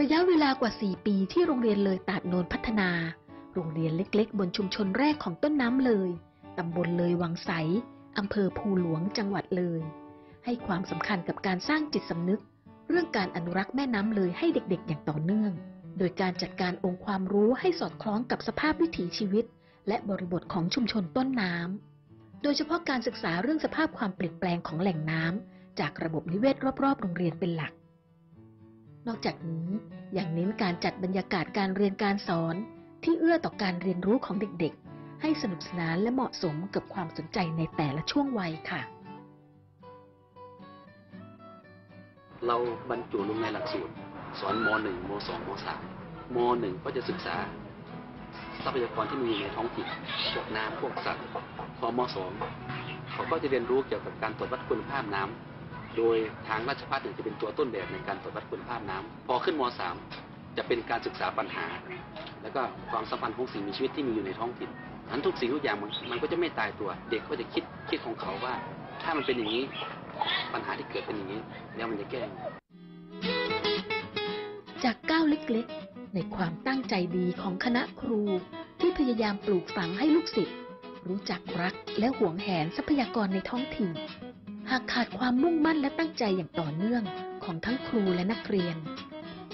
ระยะเวลากว่า 4 ปีที่โรงเรียนเลยตาดโนนพัฒนา โรงเรียนเล็กๆ บนชุมชนแรกของต้นน้ำเลย ตำบลเลยวังใส อำเภอภูหลวงจังหวัดเลย ให้ความสำคัญกับการสร้างจิตสำนึก เรื่องการอนุรักษ์แม่น้ำเลยให้เด็กๆ อย่างต่อเนื่อง โดยการจัดการองค์ความรู้ให้สอดคล้องกับสภาพวิถีชีวิต และบริบทของชุมชนต้นน้ำ โดยเฉพาะการศึกษาเรื่องสภาพความเปลี่ยนแปลงของแหล่งน้ำจากระบบนิเวศรอบๆ โรงเรียนเป็นหลัก นอกจากนี้ยังเน้นการจัดบรรยากาศการเรียนการสอน ที่เอื้อต่อการเรียนรู้ของเด็กๆ ให้สนุกสนานและเหมาะสมกับความสนใจในแต่ละช่วงวัยค่ะ เราบรรจุลงในหลักสูตร สอนม .1 ม .2 ม .3 ม .1 ก็จะศึกษา ทรัพยากรที่มีอยู่ในท้องถิ่นพวกน้ำพวกสัตว์พอม .2 เขาก็จะเรียนรู้เกี่ยวกับการตรวจวัดคุณภาพน้ำ โดยทางราชภัฏเนี่ยจะเป็นตัวต้นแบบในการตรวจวัดคุณภาพน้ำพอขึ้นม .3 จะเป็นการศึกษาปัญหา แล้วก็ความสัมพันธ์ของสิ่งมีชีวิตที่มีอยู่ในท้องถิ่นนั้นทุกสิ่งทุกอย่างมันก็จะไม่ตายตัว เด็กก็จะคิดคิดของเขาว่า ถ้ามันเป็นอย่างนี้ปัญหาที่เกิดเป็นอย่างนี้ แล้วมันจะแก้จากก้าวเล็กๆ ในความตั้งใจดีของคณะครู ที่พยายามปลูกฝังให้ลูกศิษย์รู้จักรักและหวงแหนทรัพยากรในท้องถิ่น หากขาดความมุ่งมั่นและตั้งใจอย่างต่อเนื่องของทั้งครูและนักเรียน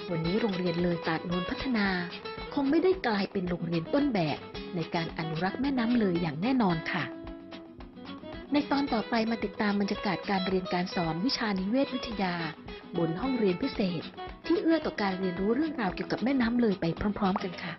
วันนี้โรงเรียนเลยตาดโนนพัฒนา คงไม่ได้กลายเป็นโรงเรียนต้นแบบในการอนุรักษ์แม่น้ำเลยอย่างแน่นอนค่ะ ในตอนต่อไปมาติดตามบรรยากาศการเรียนการสอนวิชานิเวศวิทยา บนห้องเรียนพิเศษ ที่เอื้อต่อการเรียนรู้เรื่องราวเกี่ยวกับแม่น้ำเลยไปพร้อม ๆ กันค่ะ